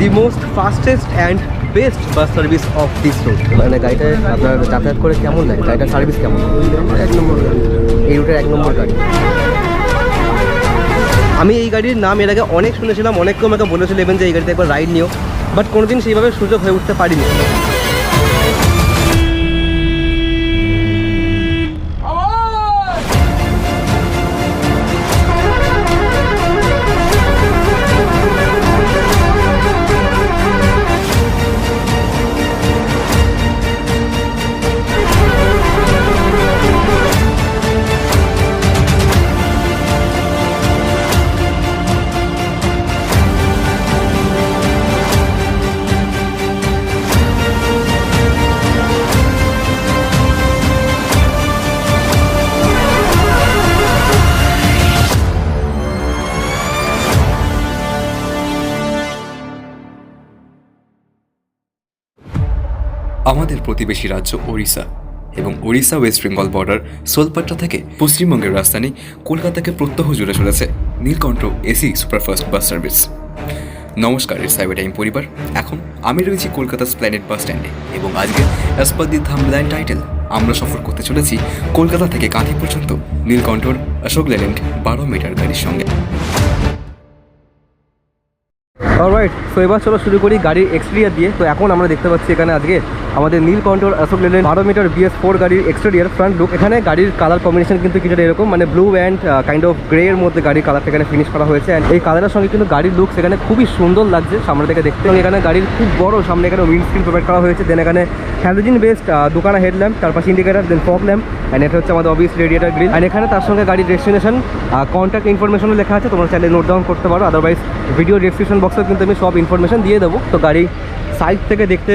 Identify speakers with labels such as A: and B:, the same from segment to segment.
A: The most fastest and best bus service of this route মানে গাড়িটা আপনার যাতায়াত করে কেমন লাগে? গাড়িটার সার্ভিস কেমন?
B: এক নম্বর গাড়ি।
A: এই রুটের এক নম্বর গাড়ি। আমি এই গাড়ির নাম এর আগে অনেক শুনেছিলাম অনেক কেউ আমাকে বলেছিল even যে এই গাড়িতে একবার রাইড নিও বাট কোনোদিন সেইভাবে সুযোগ হয়ে উঠতে পারিনি।
C: আমাদের প্রতিবেশী রাজ্য ওড়িশা এবং ওড়িশা ওয়েস্ট বেঙ্গল বর্ডার সোলপাট্টা থেকে পশ্চিমবঙ্গের রাজধানী কলকাতাকে প্রত্যহ জুড়ে চলেছে Nilkantha AC superfast bus service. নমস্কার, এর সাইবার টাইম পরিবার। এখন আমি রয়েছি কলকাতা স্প্ল্যানেট বাস স্ট্যান্ডে এবং আজকে অ্যাজ পার দি থামলাইন টাইটেল আমরা সফর করতে চলেছি কলকাতা থেকে কাঁথি পর্যন্ত নীলকণ্ঠর অশোক লেল্যান্ড বারো মিটার গাড়ির সঙ্গে।
A: অলরাইট তো এবার চলো শুরু করি গাড়ির এক্সটেরিয়ার দিয়ে। তো এখন আমরা দেখতে পাচ্ছি এখানে আজকে আমাদের নীল কন্ট্রোল অশোক লেলেন, বারো মিটার বিএস ফোর গাড়ির এক্সটেরিয়ার ফ্রন্ট লুক এখানে গাড়ির কালার কম্বিনেশন কিন্তু কিছুটা এরকম মানে blue and kind of grey এর মধ্যে গাড়ির কালারটা এখানে ফিনিশ করা হয়েছে। অ্যান্ড এই কালারের সঙ্গে কিন্তু গাড়ির লুক সেখানে খুবই সুন্দর লাগছে সামনে থেকে দেখতে। এবং এখানে গাড়ির খুব বড়, সামনে এখানে উইন্ড স্ক্রিন প্রোভাইড করা হয়েছে। দেন এখানে হ্যালোজিন বেসড দোকানা হেডল্যাম্প তার পাশে ইন্ডিকেটার দেন ফক ল্যাম্প অ্যান্ড এটা হচ্ছে আমাদের অবভিয়াস রেডিয়েটার গ্রিল অ্যান্ড এখানে তার সঙ্গে গাড়ির ডেস্টিনেশন কন্ট্যাক্ট ইনফরমেশনও লেখা আছে, তোমরা চাইলে নোট ডাউন করতে পারো। আদারওয়াইজ ভিডিও ডেসক্রিপশন বক্সেও কিন্তু আমি সব ইনফরমেশন দিয়ে দেবো। তো গাড়ি সাইড থেকে দেখতে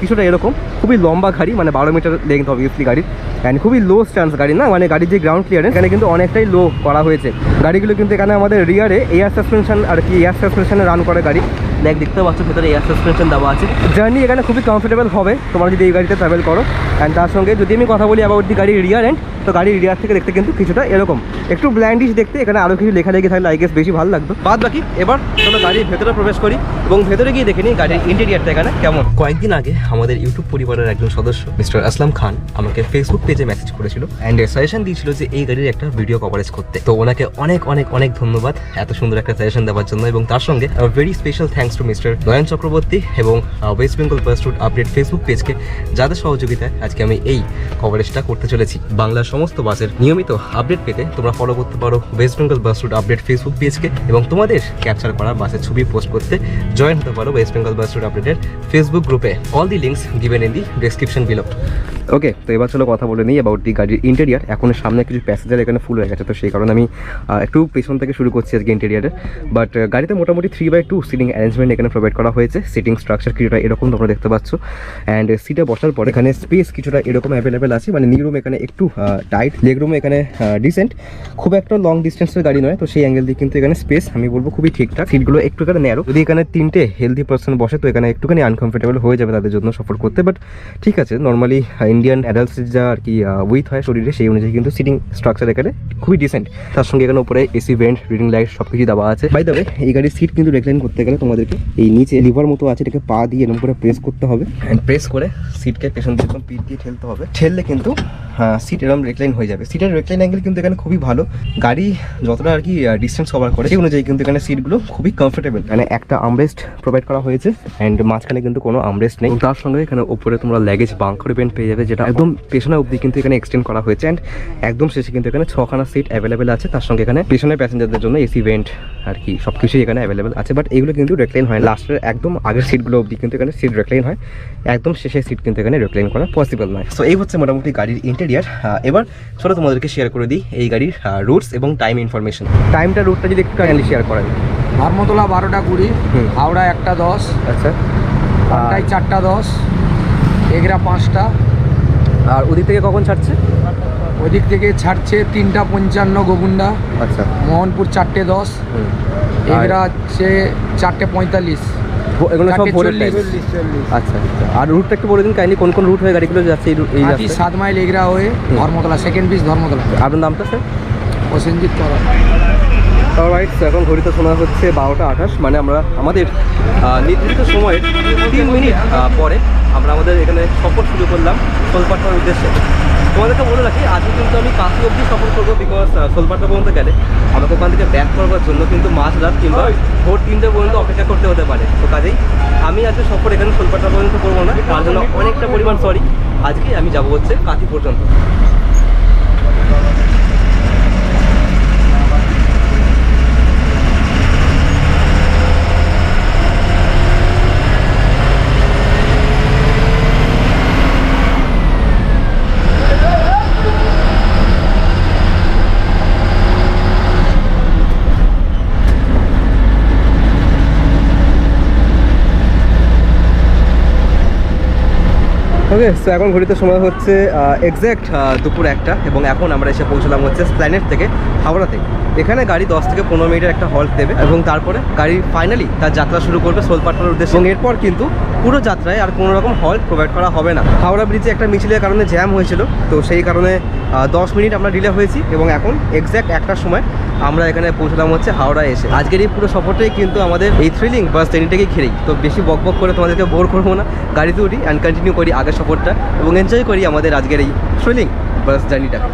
A: কিছুটা এরকম। খুবই লম্বা গাড়ি মানে বারো মিটার লেন্থ অবভিয়াসলি গাড়ির। অ্যান্ড খুবই লো স্ট্যান্স গাড়ি, না? মানে গাড়ির যে গ্রাউন্ড ক্লিয়ারেন্স এখানে কিন্তু অনেকটাই লো করা হয়েছে। গাড়িগুলো কিন্তু এখানে আমাদের রিয়ারে এয়ার সাসপেনশন আর কি এয়ার সাসপেনশনে রান করে গাড়ি। দেখ, দেখতে পাচ্ছ, ভেতরে এয়ার সাসপেনশন দেওয়া আছে। জার্নি এখানে খুবই কমফোর্টেবল হবে। তোমরা যদি এই গাড়িতে ট্রাভেল করো। অ্যান্ড তার সঙ্গে যদি আমি কথা বলি আবার দি গাড়ির রিয়ার এন্ড তো গাড়ির রিয়ার থেকে দেখতে কিন্তু কিছুটা এরকম। একটু ব্ল্যান্ডিশ দেখতে, এখানে আরও কিছু লেখা লেগে থাকলে আই গেস বেশি ভালো লাগতো। বাদ বাকি, এবার চলো গাড়ির ভেতরে প্রবেশ করি এবং ভেতরে গিয়ে দেখে নিই গাড়ির ইন্টেরিয়ারটা এখানে কেমন। কয়েকদিন আগে আমাদের ইউটিউব পরিবারের একজন সদস্য মিস্টার আসলাম খান আমাকে ফেসবুক পেজে মেসেজ করেছিল অ্যান্ড সাজেশন দিয়েছিল যে এই গাড়ির একটা ভিডিও কভারেজ করতে। তো ওনাকে অনেক অনেক অনেক ধন্যবাদ এত সুন্দর একটা সাজেশন দেওয়ার জন্য এবং তার সঙ্গে very special thanks to mister Nayan Chakraborty এবং West Bengal bus route update Facebook পেজকে যাদের সহযোগিতায় আজকে আমি এই কভারেজটা করতে চলেছি। বাংলার সমস্ত বাসের নিয়মিত আপডেট পেতে তোমরা ফলো করতে পারো West Bengal bus route update Facebook পেজকে এবং তোমাদের ক্যাপচার করা বাসের ছবি পোস্ট করতে জয়েন হতে পারো ওয়েস্ট বেঙ্গল বাস রুট আপডেটের ফেসবুক গ্রুপে all the links given in the description below okay তো এবার চলো কথা বলে নিই অ্যাবাউট দি গাড়ির ইন্টেরিয়ার এখন সামনে কিছু প্যাসেঞ্জার এখানে ফুল হয়ে গেছে, তো সেই কারণে আমি একটু পেছন থেকে শুরু করছি আজকে ইন্টেরিয়ারে বাট গাড়িতে মোটামুটি three by two seating arrangement এখানে প্রোভাইড করা হয়েছে। সিটিং স্ট্রাকচার কিছুটা এরকম তোমরা দেখতে পাচ্ছ। অ্যান্ড সিটে বসার পর এখানে স্পেস কিছুটা এরকম অ্যাভেলেবেল আছে। মানে নি রুম এখানে একটু টাইট লেগ রুম এখানে ডিসেন্ট খুব একটা লং ডিস্টেন্সের গাড়ি নয়, তো সেই অ্যাঙ্গেল দিয়ে কিন্তু এখানে স্পেস আমি বলব খুবই ঠিকঠাক। সিটগুলো একটু এখানে ন্যারো যদি এখানে তিনটে হেলদি পার্সন বসে, তো এখানে একটুখানি আনকমফোর্টেবল হয়ে যাবে তাদের জন্য সফর করতে। বাট ঠিক আছে নর্মালি ইন্ডিয়ান অ্যাডাল্টসের যা আর কি উইথ হয় শরীরে, সেই অনুযায়ী কিন্তু সিটিং স্ট্রাকচার এখানে খুবই ডিসেন্ট তার সঙ্গে এখানে উপরে এসি ভেন্ট রিডিং লাইট সব কিছু দেওয়া আছে। বাই দ্য এই গাড়ির সিট কিন্তু রেকলাইন করতে গেলে তোমাদেরকে এই নিচে লিভার মতো আছে, এটাকে পা দিয়ে এরকম করে প্রেস করতে হবে। অ্যান্ড প্রেস করে সিটকে পেছন দিয়ে পিঠ দিয়ে ঠেলতে হবে। ঠেললে কিন্তু সিট এরকম রেকলাইন হয়ে যাবে। সিটের রেকলাইন অ্যাঙ্গেল কিন্তু এখানে খুবই ভালো। গাড়ি যতটা আর কি ডিস্টেন্স কভার করে, সেই অনুযায়ী কিন্তু এখানে সিটগুলো খুবই কমফোর্টেবল এখানে একটা আমরেস্ট প্রোভাইড করা হয়েছে অ্যান্ড মাঝখানে কিন্তু কোনো আমরেস্ট নেই। তার সঙ্গে এখানে উপরে তোমরা ল্যাগেজ বাঙ্কার বেন্ট পেয়ে যাবে, যেটা একদম পেছনে অবধি কিন্তু এখানে এক্সটেন্ড করা হয়েছে অ্যান্ড একদম শেষে কিন্তু এখানে ছখানা সিট অ্যাভেলেবেল আছে। তার সঙ্গে এখানে পেছনের প্যাসেঞ্জারদের জন্য এসি ভেন্ট আর কি সব কিছুই এখানে অ্যাভেলেবেল আছে। বাট এগুলো কিন্তু রেকলাইন হয় লাস্টের একদম আগের সিটগুলো অবধি কিন্তু এখানে সিট রেকলাইন হয়। একদম শেষের সিট কিন্তু এখানে রেকলাইন করা পসিবল নয়। সো এই হচ্ছে মোটামুটি গাড়ির ইন্টেরিয়ার এবার চলো তোমাদেরকে শেয়ার করে দিই এই গাড়ির রুটস এবং টাইম ইনফরমেশন টাইমটা রুটটা যদি একটু কাইন্ডলি শেয়ার করেন।
B: ধর্মতলা বারোটা কুড়ি
A: হুম।
B: হাওড়া একটা দশ
A: আচ্ছা।
B: চারটা দশ এগরা পাঁচটা।
A: আর ওদিক থেকে কখন ছাড়ছে?
B: ওদিক থেকে ছাড়ছে তিনটা পঞ্চান্ন গোগুন্ডা।
A: আচ্ছা।
B: মোহনপুর চারটে দশ
A: হুম।
B: এগরা হচ্ছে চারটে পঁয়তাল্লিশ।
A: এগুলো সব ভোরের টাইম আচ্ছা আচ্ছা। আর রুটটা একটু বলে দিন কাইন্ডলি কোন কোন রুট হয়ে গাড়িগুলো যাচ্ছে এই এই
B: হাতি সাত মাইল এগরা হয়ে ধর্মতলা সেকেন্ড পিস ধর্মতলা।
A: আপনার নামটা স্যার
B: প্রসেনজিৎ করা।
A: রাইট এখন ঘড়িতে সময় হচ্ছে বারোটা আঠাশ মানে আমরা আমাদের নির্দিষ্ট সময়ের তিন মিনিট পরে আমরা আমাদের এখানে সফর শুরু করলাম সোলপাট্টার উদ্দেশ্যে। তোমাদেরকে বলে রাখি আজকে কিন্তু আমি কাশি অবধি সফর করব বিকজ সোলপাটা পর্যন্ত গেলে। আমাকে ওখান থেকে ব্যাক করবার জন্য কিন্তু মাছ রাত কিংবা ভোর তিনটে পর্যন্ত অপেক্ষা করতে হতে পারে। তো কাজেই আমি আজকে সফর এখানে সোলপাটা পর্যন্ত করব না। তার জন্য অনেকটা পরিমাণ সরি আজকে আমি যাব হচ্ছে কাশি পর্যন্ত। ওকে সো এখন ঘড়িতে সময় হচ্ছে এক্স্যাক্ট দুপুর একটা এবং এখন আমরা এসে পৌঁছলাম হচ্ছে স্প্ল্যানেট থেকে হাওড়াতে এখানে গাড়ি দশ থেকে পনেরো মিনিটের একটা হল্ট দেবে এবং তারপরে গাড়ি ফাইনালি তার যাত্রা শুরু করবে সোলপাটনার উদ্দেশ্যে। এবং এরপর কিন্তু পুরো যাত্রায় আর কোনো রকম হল্ট প্রোভাইড করা হবে না। হাওড়া ব্রিজে একটা মিছিলের কারণে জ্যাম হয়েছিল, তো সেই কারণে দশ মিনিট আমরা ডিলে হয়েছি এবং এখন এক্স্যাক্ট একটার সময় আমরা এখানে পৌঁছলাম হচ্ছে হাওড়ায় এসে। আজকের এই পুরো সফরটাই কিন্তু আমাদের এই থ্রিলিং বাস ট্রেনটাকেই ঘিরেই। তো বেশি বক বক করে তোমাদেরকে বোর করব না। গাড়িতে উঠি অ্যান্ড কন্টিনিউ করি আগের সফরটা এবং এনজয় করি আমাদের আজকের এই থ্রিলিং বাস জার্নিটাকে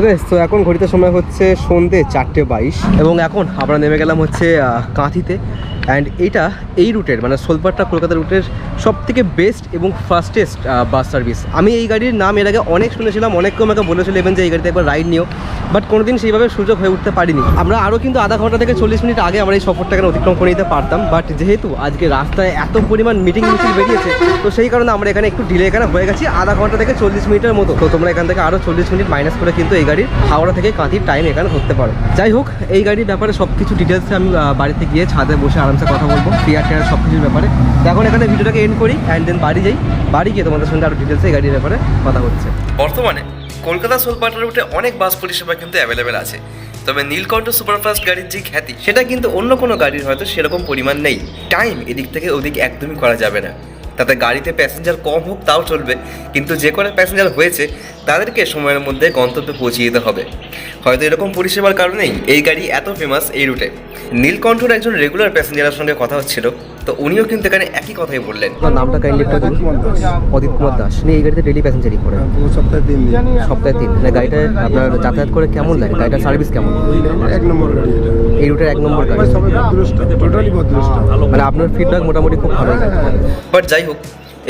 D: ওকে তো এখন ঘড়িতে সময় হচ্ছে সন্ধ্যে চারটে বাইশ। এবং এখন আমরা নেমে গেলাম হচ্ছে কাঁথিতে। অ্যান্ড এইটা এই রুটের মানে সোলপাট্টা কলকাতা রুটের সব থেকে বেস্ট এবং ফাস্টেস্ট বাস সার্ভিস আমি এই গাড়ির নাম এর আগে অনেক শুনেছিলাম অনেকেও আমাকে বলেছিল even যে এই গাড়িতে একবার রাইড নিও। বাট কোনোদিন সেইভাবে সুযোগ হয়ে উঠতে পারিনি। আমরা আরও কিন্তু আধা ঘণ্টা থেকে চল্লিশ মিনিট আগে আমরা এই সফরটাকে অতিক্রম করে নিতে পারতাম। বাট যেহেতু আজকে রাস্তায় এত পরিমাণ মিটিং মিছিল বেরিয়েছে, তো সেই কারণে আমরা এখানে একটু ডিলে এখানে হয়ে গেছি আধা ঘণ্টা থেকে চল্লিশ মিনিটের মতো। তো তোমরা এখান থেকে আরও চল্লিশ মিনিট মাইনাস করে কিন্তু এই গাড়ির হাওড়া থেকে কাঁথির টাইম এখানে ধরতে পারো। যাই হোক, এই গাড়ির ব্যাপারে সব কিছু ডিটেলসে আমি বাড়িতে গিয়ে ছাদে বসে আরামসে কথা বলব ফিয়ার টেয়ার সব কিছুর ব্যাপারে এখন এখানে ভিডিওটাকে এন্ড করি অ্যান্ড দেন বাড়ি যাই। বাড়ি গিয়ে তোমাদের সঙ্গে আরও ডিটেলসে এই গাড়ির ব্যাপারে কথা হচ্ছে।
A: বর্তমানে কলকাতা সোলপাটা রুটে অনেক বাস পরিষেবা কিন্তু অ্যাভেলেবেল আছে। তবে নীলকণ্ঠ সুপারফাস্ট গাড়ির যে খ্যাতি, সেটা কিন্তু অন্য কোনো গাড়ির হয়তো সেরকম পরিমাণ নেই। টাইম এদিক থেকে ওদিক একদমই করা যাবে না। তাতে গাড়িতে প্যাসেঞ্জার কম হোক, তাও চলবে। কিন্তু যে কোনো প্যাসেঞ্জার হয়েছে, তাদেরকে সময়ের মধ্যে গন্তব্যে পৌঁছে দিতে হবে। হয়তো এরকম পরিষেবার কারণেই এই গাড়ি এত ফেমাস এই রুটে নীলকণ্ঠর একজন রেগুলার প্যাসেঞ্জারের সঙ্গে কথা হচ্ছিল। তো উনিও কিন্তু এখানে একই কথাই বললেন।
D: আপনার নামটা কাইন্ডলি একটু বলুন। অদিত কুমার দাস। উনি এই গাড়িতে ডেলি প্যাসেঞ্জারই করে।
E: পুরো সপ্তাহে তিন দিন।
D: সপ্তাহে তিন মানে গাড়িটা আপনার যাতায়াত করে কেমন লাগে? গাড়িটার সার্ভিস কেমন?
E: এক নম্বর গাড়ি
D: এই রুটের এক নম্বর গাড়ি।
E: টোটালি
D: মানে আপনার ফিডব্যাক মোটামুটি খুব ভালো
A: বাট যাই হোক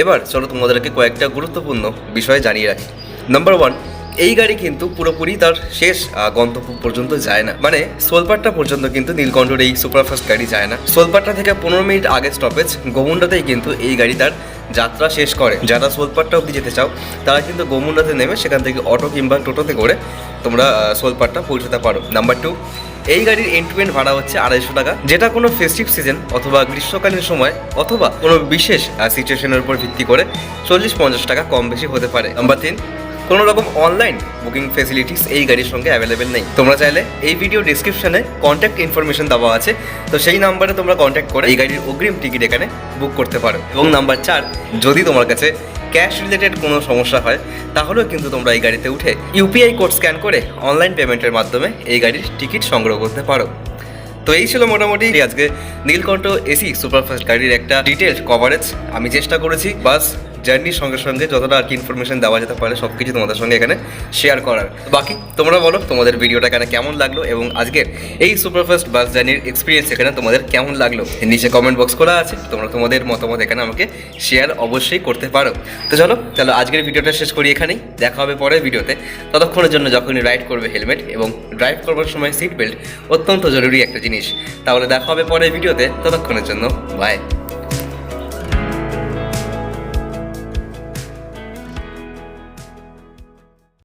A: এবার চলো তোমাদেরকে কয়েকটা গুরুত্বপূর্ণ বিষয় জানিয়ে রাখি। নাম্বার ওয়ান এই গাড়ি কিন্তু পুরোপুরি তার শেষ গন্তব্য পর্যন্ত যায় না। মানে সোলপাট্টা পর্যন্ত কিন্তু নীলকণ্ঠর এই সুপারফাস্ট গাড়ি যায় না। সোলপাট্টা থেকে পনেরো মিনিট আগে স্টপেজ গোমুন্ডাতেই কিন্তু এই গাড়ি তার যাত্রা শেষ করে। যারা সোলপাট্টা অবধি যেতে চাও, তারা কিন্তু গোমুন্ডাতে নেমে সেখান থেকে অটো কিংবা টোটোতে করে তোমরা সোলপাট্টা পৌঁছতে পারো। নাম্বার টু এই গাড়ির এন্ড টু এন্ড ভাড়া হচ্ছে আড়াইশো টাকা। যেটা কোনো ফেস্টিভ সিজন অথবা গ্রীষ্মকালীন সময় অথবা কোনো বিশেষ সিচুয়েশনের উপর ভিত্তি করে চল্লিশ পঞ্চাশ টাকা কম বেশি হতে পারে। নাম্বার তিন কোনো রকম অনলাইন বুকিং ফেসিলিটিস এই গাড়ির সঙ্গে অ্যাভেলেবেল নেই। তোমরা চাইলে এই ভিডিও ডিসক্রিপশনে কন্ট্যাক্ট ইনফরমেশন দেওয়া আছে, তো সেই নাম্বারে তোমরা কন্ট্যাক্ট করে এই গাড়ির অগ্রিম টিকিট এখানে বুক করতে পারো। এবং নাম্বার চার, যদি তোমার কাছে ক্যাশ রিলেটেড কোনো সমস্যা হয়, তাহলেও কিন্তু তোমরা এই গাড়িতে উঠে ইউপিআই কোড স্ক্যান করে অনলাইন পেমেন্টের মাধ্যমে এই গাড়ির টিকিট সংগ্রহ করতে পারো। তো এই ছিল মোটামুটি আজকে নীলকণ্ঠ এসি সুপারফাস্ট গাড়ির একটা ডিটেলড কভারেজ আমি চেষ্টা করেছি, বাস জার্নির সঙ্গে সঙ্গে যতটা আর কি ইনফরমেশন দেওয়া যেতে পারে সব কিছু তোমাদের সঙ্গে এখানে শেয়ার করার। বাকি, তোমরা বলো, তোমাদের ভিডিওটা এখানে কেমন লাগল এবং আজকের এই সুপারফাস্ট বাস জার্নির এক্সপিরিয়েন্স এখানে তোমাদের কেমন লাগল? নিচে কমেন্ট বক্স করা আছে, তোমরা তোমাদের মতামত এখানে আমাকে শেয়ার অবশ্যই করতে পারো। তো চলো চলো আজকের ভিডিওটা শেষ করি এখানেই। দেখা হবে পরের ভিডিওতে। ততক্ষণের জন্য যখনই রাইড করবে হেলমেট এবং ড্রাইভ করবার সময় সিট বেল্ট অত্যন্ত জরুরি একটা জিনিস। তাহলে দেখা হবে পরের ভিডিওতে। ততক্ষণের জন্য বাই